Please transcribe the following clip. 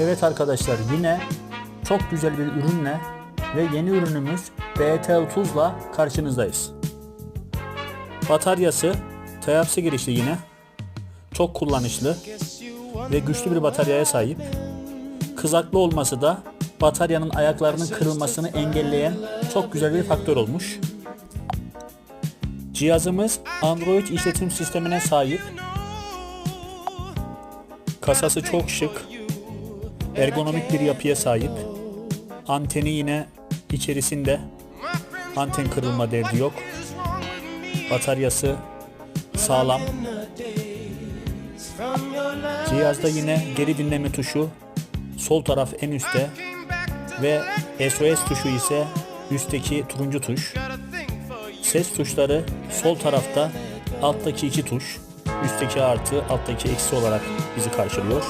Evet arkadaşlar yine çok güzel bir ürünle ve yeni ürünümüz BT30'la karşınızdayız. Bataryası Type-C girişli yine. Çok kullanışlı ve güçlü bir bataryaya sahip. Kızaklı olması da bataryanın ayaklarının kırılmasını engelleyen çok güzel bir faktör olmuş. Cihazımız Android işletim sistemine sahip. Kasası çok şık. Ergonomik bir yapıya sahip. Anteni yine içerisinde. Anten kırılma derdi yok. Bataryası sağlam. Cihazda yine geri dinleme tuşu sol taraf en üstte ve SOS tuşu ise üstteki turuncu tuş. Ses tuşları sol tarafta alttaki iki tuş. Üstteki artı, alttaki eksi olarak bizi karşılıyor.